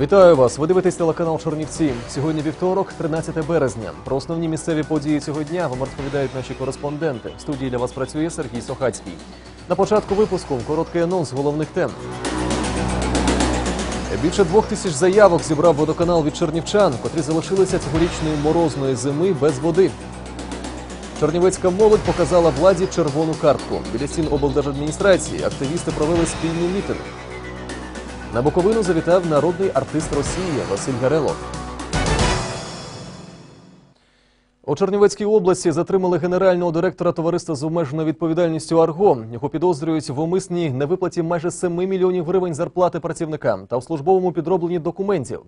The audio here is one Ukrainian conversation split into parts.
Вітаю вас! Ви дивитесь телеканал Чорнівці. Сьогодні вівторок, 13 березня. Про основні місцеві події цього дня вам розповідають наші кореспонденти. В студії для вас працює Сергій Сохацький. На початку випуску короткий анонс головних тем. Більше двох тисяч заявок зібрав водоканал від чернівчан, котрі залишилися цьогорічної морозної зими без води. Чернівецька молодь показала владі червону картку. Біля стін облдержадміністрації активісти провели спільний мітинг. На Буковину завітав народний артист Росії Василь Гарело. У Чернівецькій області затримали генерального директора товариства з обмеженою відповідальністю Арго. Його підозрюють в умисній невиплаті майже 7 мільйонів гривень зарплати працівникам та в службовому підробленні документів.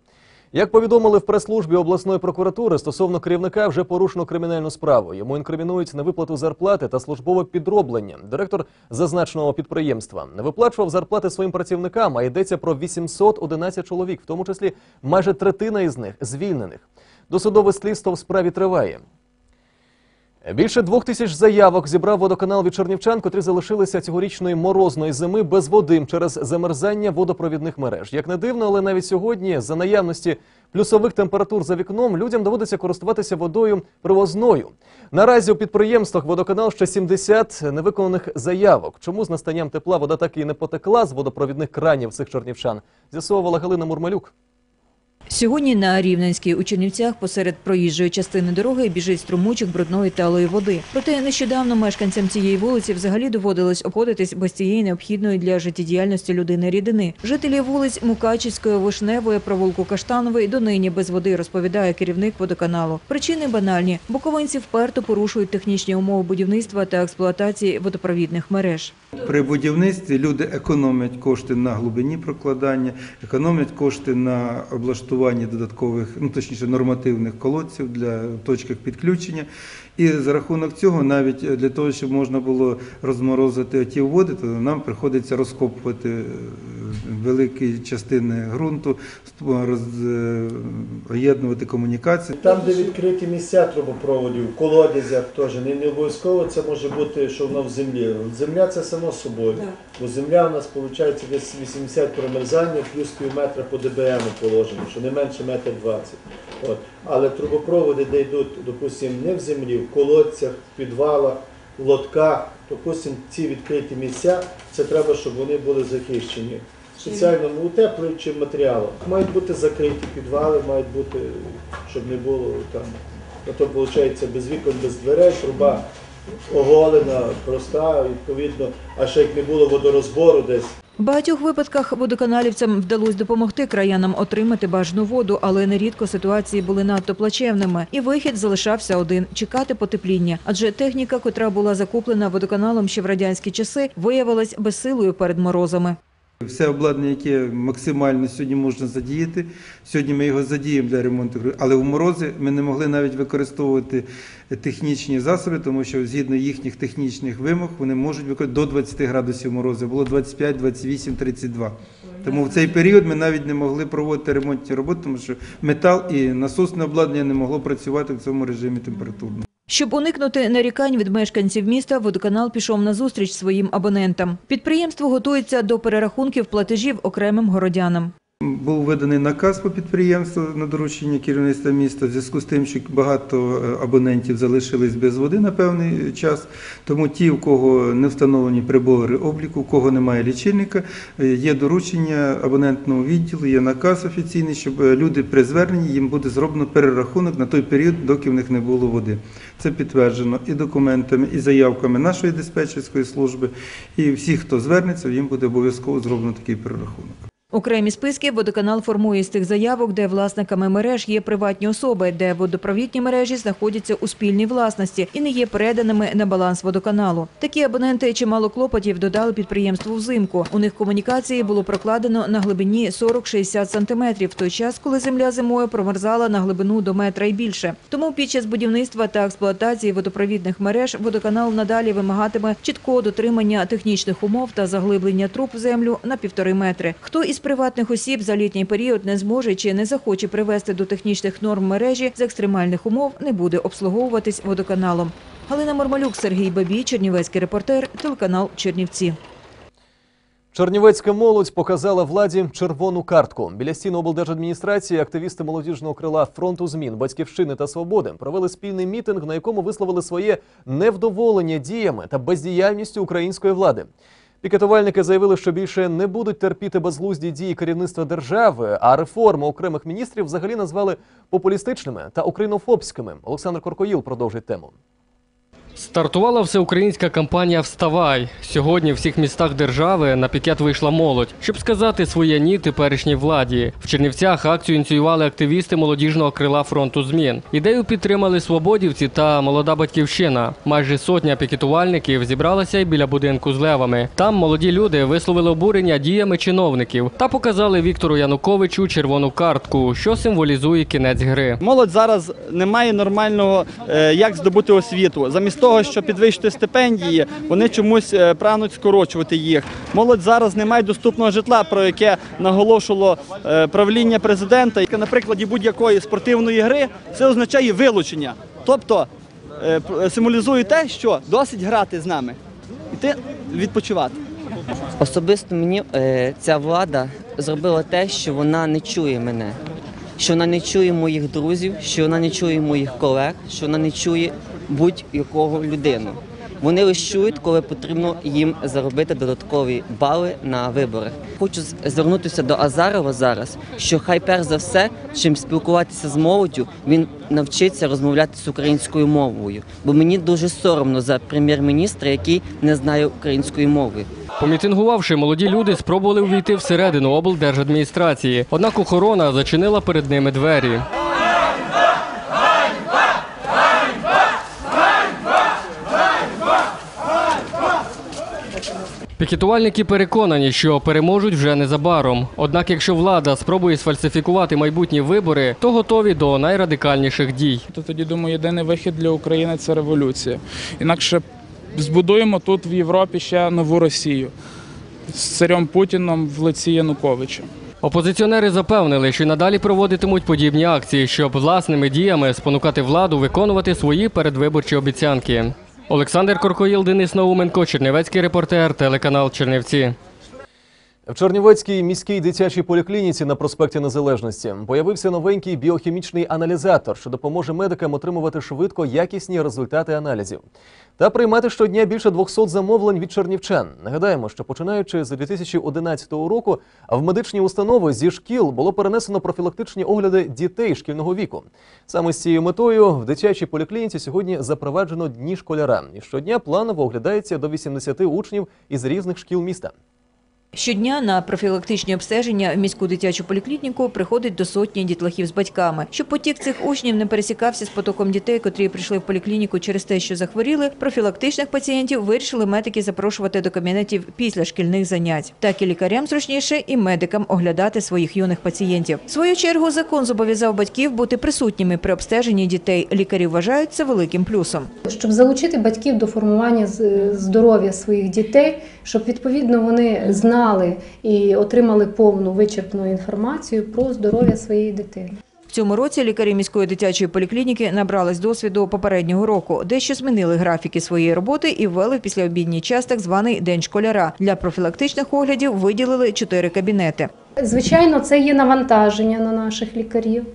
Як повідомили в прес-службі обласної прокуратури, стосовно керівника вже порушено кримінальну справу. Йому інкримінують невиплату зарплати та службове підроблення. Директор зазначеного підприємства не виплачував зарплати своїм працівникам, а йдеться про 811 чоловік, в тому числі майже третина із них звільнених. Досудове слідство в справі триває. Більше двох тисяч заявок зібрав водоканал від чернівчан, котрі залишилися цьогорічної морозної зими без води через замерзання водопровідних мереж. Як не дивно, але навіть сьогодні, за наявності плюсових температур за вікном, людям доводиться користуватися водою привозною. Наразі у підприємствах водоканал ще 70 невиконаних заявок. Чому з настанням тепла вода так і не потекла з водопровідних кранів цих чернівчан? З'ясовувала Галина Мурмалюк. Сьогодні на Рівненській у Чернівцях посеред проїжджої частини дороги біжить струмочок брудної талої води. Проте нещодавно мешканцям цієї вулиці взагалі доводилось обходитись без цієї необхідної для життєдіяльності людини рідини. Жителі вулиць Мукачівської, Вишневої, провулку Каштанової донині без води, розповідає керівник водоканалу. Причини банальні. Буковинці вперто порушують технічні умови будівництва та експлуатації водопровідних мереж. При будівництві люди економлять кошти на глибині прокладання, економлять кошти на облаштування додаткових, ну точніше нормативних колодців для точках підключення. І за рахунок цього, навіть для того, щоб можна було розморозити ті води, то нам приходиться розкопувати е, великі частини ґрунту, роз'єднувати комунікації. Там, де відкриті місця трубопроводів, в колодязях теж не, не обов'язково це може бути, що воно в землі. Земля це само собою. Бо земля у нас виходить десь 80 промерзання, плюс пів метра по ДБМ положено, що не менше метр 20. От. Але трубопроводи, де йдуть, допустимо, не в землі, в колодцях, в підвалах, в лотках, допустимо, ці відкриті місця, це треба, щоб вони були захищені. Спеціальним утеплюючим матеріалом. Мають бути закриті підвали, мають бути, щоб не було там. А то виходить без вікон, без дверей, труба оголена, проста, відповідно, а ще як не було водорозбору десь. В багатьох випадках водоканалівцям вдалося допомогти краянам отримати бажану воду, але нерідко ситуації були надто плачевними, і вихід залишався один – чекати потепління. Адже техніка, котра була закуплена водоканалом ще в радянські часи, виявилась безсилою перед морозами. Все обладнання, яке максимально сьогодні можна задіяти. Сьогодні ми його задіємо для ремонту, але в морози ми не могли навіть використовувати технічні засоби, тому що згідно їхніх технічних вимог вони можуть використовувати до 20 градусів морозу. Було 25, 28, 32. Тому в цей період ми навіть не могли проводити ремонтні роботи, тому що метал і насосне обладнання не могло працювати в цьому режимі температурному. Щоб уникнути нарікань від мешканців міста, водоканал пішов на зустріч своїм абонентам. Підприємство готується до перерахунків платежів окремим городянам. Був виданий наказ по підприємству на доручення керівництва міста в зв'язку з тим, що багато е, абонентів залишились без води на певний час. Тому ті, у кого не встановлені прибори обліку, у кого немає лічильника, е, є доручення абонентного відділу, є наказ офіційний, щоб е, люди при зверненні їм буде зроблено перерахунок на той період, доки в них не було води. Це підтверджено і документами, і заявками нашої диспетчерської служби. І всі, хто звернеться, їм буде обов'язково зроблено такий перерахунок. Окремі списки водоканал формує з тих заявок, де власниками мереж є приватні особи, де водопровідні мережі знаходяться у спільній власності і не є переданими на баланс водоканалу. Такі абоненти чимало клопотів додали підприємству взимку. У них комунікації було прокладено на глибині 40-60 сантиметрів, в той час, коли земля зимою промерзала на глибину до метра і більше. Тому під час будівництва та експлуатації водопровідних мереж водоканал надалі вимагатиме чіткого дотримання технічних умов та заглиблення труб в землю на півтори метри. Хто із приватних осіб за літній період не зможе чи не захоче привести до технічних норм мережі з екстремальних умов, не буде обслуговуватись водоканалом. Галина Мормалюк, Сергій Бабій, Чернівецький репортер, телеканал Чернівці. Чернівецька молодь показала владі червону картку. Біля стін облдержадміністрації активісти молодіжного крила фронту змін, батьківщини та свободи провели спільний мітинг, на якому висловили своє невдоволення діями та бездіяльністю української влади. Пікетувальники заявили, що більше не будуть терпіти безглузді дії керівництва держави, а реформи окремих міністрів взагалі назвали популістичними та українофобськими. Олександр Коркоїл продовжить тему. Стартувала всеукраїнська кампанія Вставай. Сьогодні в всіх містах держави на пікет вийшла молодь, щоб сказати своє ні теперішній владі. В Чернівцях акцію ініціювали активісти молодіжного крила фронту змін. Ідею підтримали свободівці та молода батьківщина. Майже сотня пікетувальників зібралася й біля будинку з левами. Там молоді люди висловили обурення діями чиновників та показали Віктору Януковичу червону картку, що символізує кінець гри. Молодь зараз не має нормального, е, як здобути освіту. Замість того, щоб підвищити стипендії, вони чомусь е, прагнуть скорочувати їх. Молодь зараз не має доступного житла, про яке наголошувало е, правління президента. На прикладі будь-якої спортивної гри це означає вилучення. Тобто е, символізує те, що досить грати з нами, іти відпочивати. Особисто мені ця влада зробила те, що вона не чує мене, що вона не чує моїх друзів, що вона не чує моїх колег, що вона не чує будь-якого людину. Вони лише чують, коли потрібно їм заробити додаткові бали на виборах. Хочу звернутися до Азарова зараз, що хай перш за все, чим спілкуватися з молоддю, він навчиться розмовляти з українською мовою. Бо мені дуже соромно за прем'єр-міністра, який не знає української мови. Помітингувавши, молоді люди спробували увійти всередину облдержадміністрації, однак охорона зачинила перед ними двері. Пікетувальники переконані, що переможуть вже незабаром. Однак, якщо влада спробує сфальсифікувати майбутні вибори, то готові до найрадикальніших дій. то тоді думаю, єдиний вихід для України це революція. Інакше збудуємо тут в Європі ще нову Росію з царем Путіном в лиці Януковича. Опозиціонери запевнили, що й надалі проводитимуть подібні акції, щоб власними діями спонукати владу виконувати свої передвиборчі обіцянки. Олександр Коркоїл, Денис Науменко, Чернівецький репортер, телеканал Чернівці. В Чернівецькій міській дитячій поліклініці на проспекті Незалежності появився новенький біохімічний аналізатор, що допоможе медикам отримувати швидко якісні результати аналізів та приймати щодня більше 200 замовлень від чернівчан. Нагадаємо, що починаючи з 2011 року в медичні установи зі шкіл було перенесено профілактичні огляди дітей шкільного віку. Саме з цією метою в дитячій поліклініці сьогодні запроваджено дні школяра, і щодня планово оглядається до 80 учнів із різних шкіл міста. Щодня на профілактичні обстеження в міську дитячу поліклініку приходить до сотні дітлахів з батьками. Щоб потік цих учнів не пересікався з потоком дітей, котрі прийшли в поліклініку через те, що захворіли, профілактичних пацієнтів вирішили медики запрошувати до кабінетів після шкільних занять. Так і лікарям зручніше, і медикам оглядати своїх юних пацієнтів. В свою чергу закон зобов'язав батьків бути присутніми при обстеженні дітей. Лікарі вважають це великим плюсом. щоб залучити батьків до формування з- здоров'я своїх дітей, щоб відповідно вони знали і отримали повну вичерпну інформацію про здоров'я своєї дитини. В цьому році лікарі міської дитячої поліклініки набрались досвіду попереднього року. Дещо змінили графіки своєї роботи і ввели в післяобідній час так званий день школяра. Для профілактичних оглядів виділили чотири кабінети. Звичайно, це є навантаження на наших лікарів,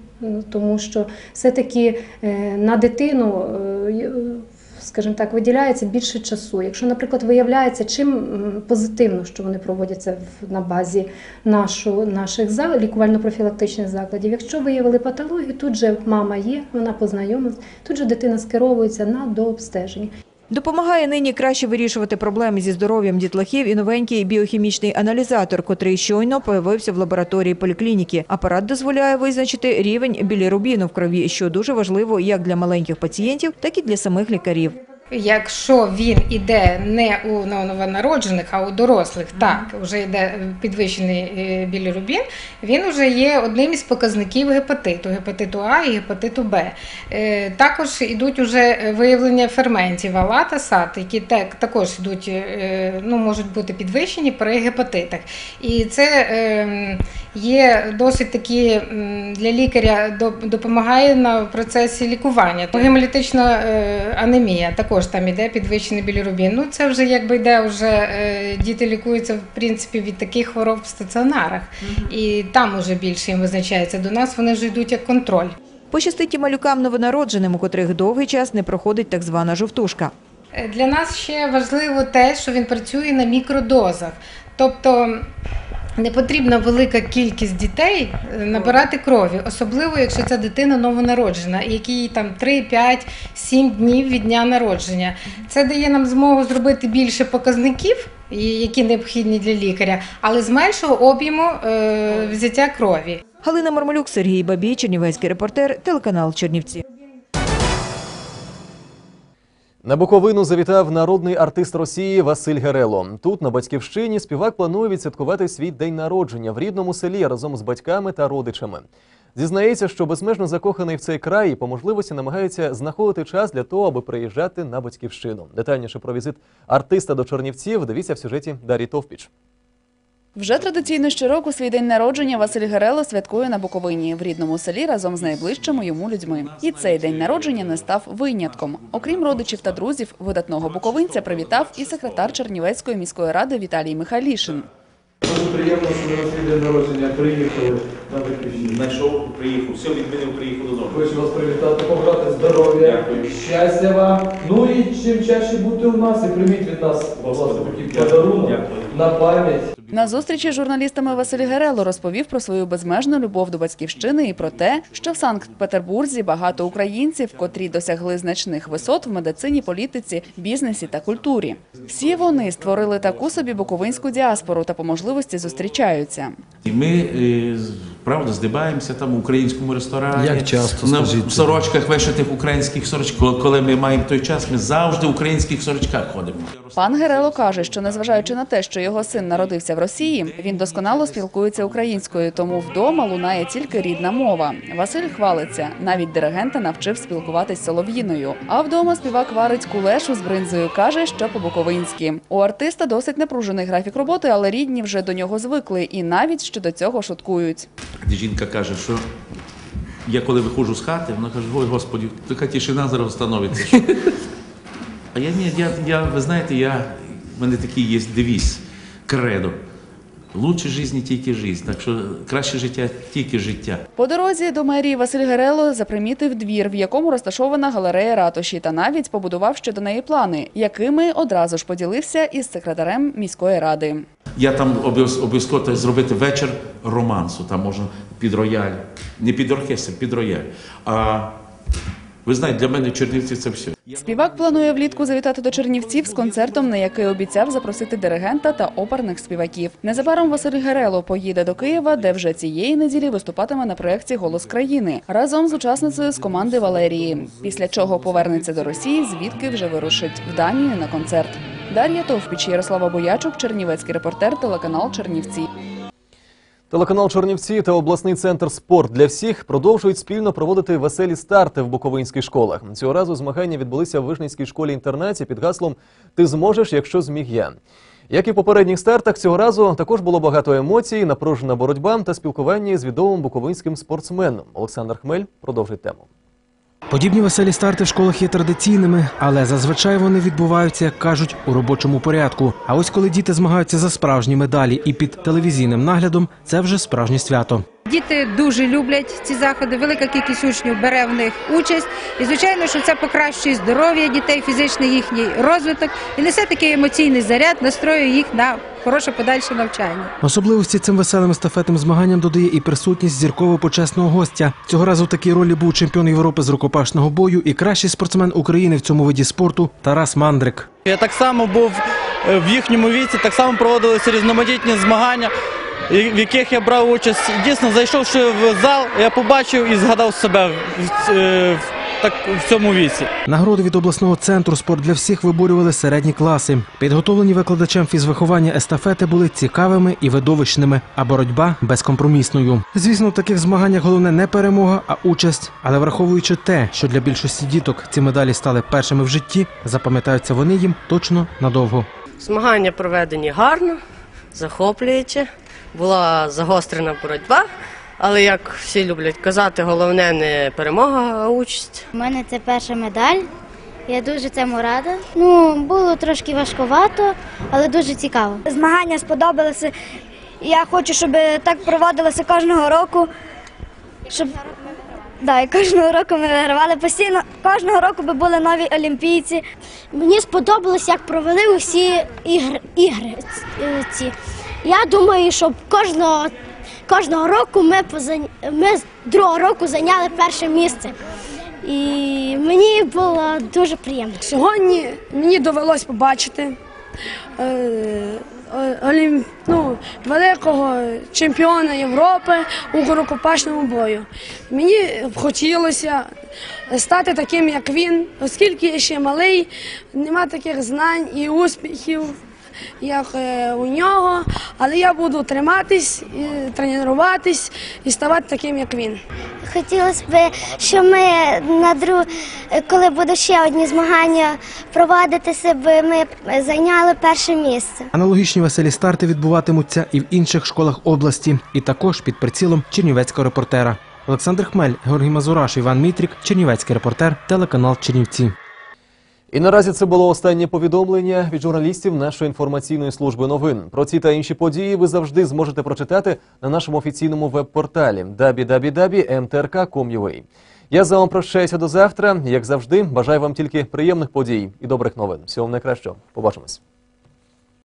тому що все-таки е, на дитину, е, скажімо так, виділяється більше часу. Якщо, наприклад, виявляється, чим позитивно, що вони проводяться на базі нашу, наших лікувально-профілактичних закладів. Якщо виявили патологію, тут же мама є, вона познайомилась, тут же дитина скеровується на дообстеження. Допомагає нині краще вирішувати проблеми зі здоров'ям дітлахів і новенький біохімічний аналізатор, котрий щойно появився в лабораторії поліклініки. Апарат дозволяє визначити рівень білірубіну в крові, що дуже важливо як для маленьких пацієнтів, так і для самих лікарів. Якщо він іде не у новонароджених, а у дорослих, так вже йде підвищений е, білірубін, він вже є одним із показників гепатиту, гепатиту А і гепатиту Б. Е, Також йдуть уже виявлення ферментів АЛА та САТ, які також йдуть, е, ну, можуть бути підвищені при гепатитах. І це е, є досить такі для лікаря допомагає на процесі лікування. Гемолітична анемія також також там іде підвищений білірубін. Ну це вже якби йде, вже е, діти лікуються в принципі від таких хвороб в стаціонарах, і там уже більше їм визначається. До нас вони вже йдуть як контроль. Пощастить і малюкам новонародженим, у котрих довгий час не проходить так звана жовтушка. Е, Для нас ще важливо те, що він працює на мікродозах. Тобто не потрібна велика кількість дітей е, набирати крові, особливо якщо ця дитина новонароджена, якій там 3, 5, 7 днів від дня народження. Це дає нам змогу зробити більше показників, які необхідні для лікаря, але з меншого об'єму е, взяття крові. Галина Мармалюк, Сергій Бабій, Чернівецький репортер, телеканал Чернівці. На Буковину завітав народний артист Росії Василь Герело. Тут, на батьківщині, співак планує відсвяткувати свій день народження в рідному селі разом з батьками та родичами. Зізнається, що безмежно закоханий в цей край і по можливості намагається знаходити час для того, аби приїжджати на батьківщину. Детальніше про візит артиста до Чернівців дивіться в сюжеті Дарі Товпіч. Вже традиційно щороку свій день народження Василь Герело святкує на Буковині в рідному селі разом з найближчими йому людьми. І цей день народження не став винятком. Окрім родичів та друзів, видатного буковинця привітав і секретар Чернівецької міської ради Віталій Михайлішин. Дуже приємно, що на свій день народження приїхали на батьківщину. Знайшов, приїхав, все відмінив, приїхав додому. Хочу вас привітати, побажати здоров'я, щастя вам. Ну і чим чаще бути у нас і прийміть від нас, будь ласка, такий подарунок на пам'ять. На зустрічі з журналістами Василь Герело розповів про свою безмежну любов до батьківщини і про те, що в Санкт-Петербурзі багато українців, котрі досягли значних висот в медицині, політиці, бізнесі та культурі. Всі вони створили таку собі буковинську діаспору та по можливості зустрічаються. І ми, е, правда, здибаємося там в українському ресторані. Як часто, на скажіть? сорочках, вишитих українських сорочках. Коли- Коли ми маємо той час, ми завжди в українських сорочках ходимо. Пан Герело каже, що незважаючи на те, що його син народився в Росії, він досконало спілкується українською, тому вдома лунає тільки рідна мова. Василь хвалиться, навіть диригента навчив спілкуватись солов'їною. А вдома співак варить кулешу з бринзою. каже, що по-буковинськи. У артиста досить напружений графік роботи, але рідні вже до нього звикли і навіть щодо цього шуткують. Жінка каже, що я коли виходжу з хати, вона каже, ой, господі, така тишина зараз встановиться. А я ні, я, я, ви знаєте, я, в мене такий є девіз, кредо. Лучше житті тільки життя. Так що краще життя тільки життя. По дорозі до мерії Василь Герело запримітив двір, в якому розташована галерея ратуші, та навіть побудував щодо неї плани, якими одразу ж поділився із секретарем міської ради. Я там обов'яз- обов'язково зробити вечір романсу. Там можна під рояль. Не під оркестр, під рояль. А ви знаєте, для мене Чернівці це все. Співак планує влітку завітати до Чернівців з концертом, на який обіцяв запросити диригента та оперних співаків. Незабаром Василь Герело поїде до Києва, де вже цієї неділі виступатиме на проєкті Голос країни разом з учасницею з команди Валерії. Після чого повернеться до Росії, звідки вже вирушить в Данію на концерт. Дар'я Товпіч, Ярослава Боячук, Чернівецький репортер, телеканал Чернівці. Телеканал Чернівці та обласний центр спорт для всіх продовжують спільно проводити веселі старти в буковинських школах. Цього разу змагання відбулися в Вишницькій школі-інтернаті під гаслом Ти зможеш, якщо зміг я. Як і в попередніх стартах, цього разу також було багато емоцій, напружена боротьба та спілкування з відомим буковинським спортсменом. Олександр Хмель продовжить тему. Подібні веселі старти в школах є традиційними, але зазвичай вони відбуваються, як кажуть, у робочому порядку. А ось коли діти змагаються за справжні медалі і під телевізійним наглядом, це вже справжнє свято. Діти дуже люблять ці заходи. Велика кількість учнів бере в них участь. І звичайно, що це покращує здоров'я дітей, фізичний їхній розвиток і несе такий емоційний заряд, настроює їх на хороше подальше навчання. Особливості цим веселим естафетним змаганням додає і присутність зірково почесного гостя. Цього разу в такій ролі був чемпіон Європи з рукопашного бою і кращий спортсмен України в цьому виді спорту Тарас Мандрик. Я так само був е, в їхньому віці, так само проводилися різноманітні змагання, в яких я брав участь. Дійсно, зайшовши в зал, я побачив і згадав себе в, е, в, так, в цьому віці. Нагороди від обласного центру спорт для всіх виборювали середні класи. Підготовлені викладачем фізвиховання естафети були цікавими і видовищними, а боротьба безкомпромісною. Звісно, в таких змаганнях головне не перемога, а участь. Але враховуючи те, що для більшості діток ці медалі стали першими в житті, запам'ятаються вони їм точно надовго. Змагання проведені гарно, захоплююче. Була загострена боротьба, але як всі люблять казати, головне не перемога, а участь. У мене це перша медаль. Я дуже цьому рада. Ну, було трошки важкувато, але дуже цікаво. Змагання сподобалися. Я хочу, щоб так проводилося кожного року. Щоб да, і кожного року ми вигравали постійно. Кожного року би були нові олімпійці. Мені сподобалось, як провели усі ігри. ігри ці. Я думаю, що кожного, кожного року ми, позаня... ми з другого року зайняли перше місце. І мені було дуже приємно. Сьогодні мені довелось побачити е, олім, ну, великого чемпіона Європи у рукопашному бою. Мені хотілося стати таким, як він, оскільки я ще малий, нема таких знань і успіхів, як е, у нього, але я буду триматись, і тренуватись і ставати таким, як він. Хотілося б, щоб ми на друг... коли будуть ще одні змагання проводитися, б ми зайняли перше місце. Аналогічні веселі старти відбуватимуться і в інших школах області, і також під прицілом чернівецького репортера. Олександр Хмель, Георгій Мазураш, Іван Мітрік, Чернівецький репортер, телеканал Чернівці. І наразі це було останнє повідомлення від журналістів нашої інформаційної служби новин. Про ці та інші події ви завжди зможете прочитати на нашому офіційному веб-порталі www.mtrk.com.ua. Я з вами прощаюся до завтра. Як завжди, бажаю вам тільки приємних подій і добрих новин. Всього вам найкращого. Побачимось.